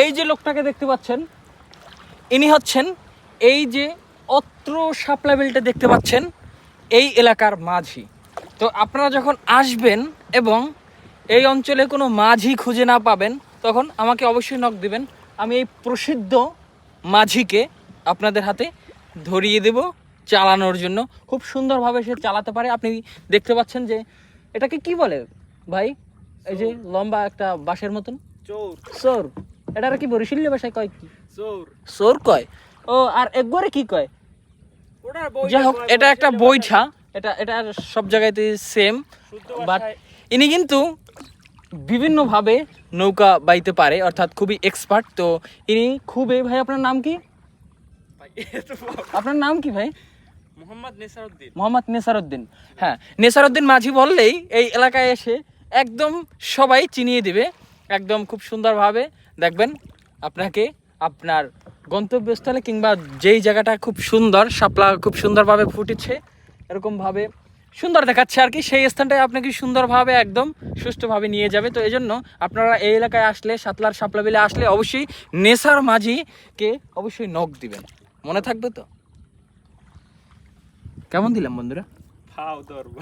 এই যে লোকটাকে দেখতে পাচ্ছেন ইনি হচ্ছেন এই যে অত্র সাপলা বিলটা দেখতে পাচ্ছেন এই এলাকার মাঝি। তো আপনারা যখন আসবেন এবং এই অঞ্চলে কোনো মাঝি খুঁজে না পাবেন তখন আমাকে অবশ্যই নক দিবেন। আমি এই প্রসিদ্ধ মাঝিকে আপনাদের হাতে ধরিয়ে দেবো। চালানোর জন্য খুব সুন্দরভাবে সে চালাতে পারে। আপনি দেখতে পাচ্ছেন যে এটাকে কি বলে ভাই? এই যে লম্বা একটা বাঁশের মতন। চোর। এটার কি বরিশালী ভাষায় কয় কি? চোর। কয়? ও আর একবারে কি কয়? যাই হোক এটা একটা বৈঠা এটা এটা সব জায়গাতে সেম বাট ইনি কিন্তু বিভিন্নভাবে নৌকা বাইতে পারে অর্থাৎ খুবই এক্সপার্ট তো ইনি খুবই ভাই আপনার নাম কি? আপনার নাম কি ভাই? মোহাম্মদ নেসারউদ্দিন। হ্যাঁ নেসারউদ্দিন মাঝি বললেই এই এলাকায় এসে একদম সবাই চিনিয়ে দিবে, একদম খুব সুন্দরভাবে। দেখবেন আপনাকে আপনার গন্তব্যস্থলে কিংবা যেই জায়গাটা খুব সুন্দর, শাপলা খুব সুন্দরভাবে ফুটেছে, এরকমভাবে সুন্দর দেখাচ্ছে আর কি। সেই স্থানটায় আপনাকে সুন্দরভাবে একদম সুষ্ঠুভাবে নিয়ে যাবে। তো এই জন্য আপনারা এই এলাকায় আসলে সাতলার শাপলা বিলে আসলে অবশ্যই নেশার মাঝিকে অবশ্যই নখ দিবেন। মনে থাকবে তো? কেমন দিলাম বন্ধুরা? খাও ধরবো।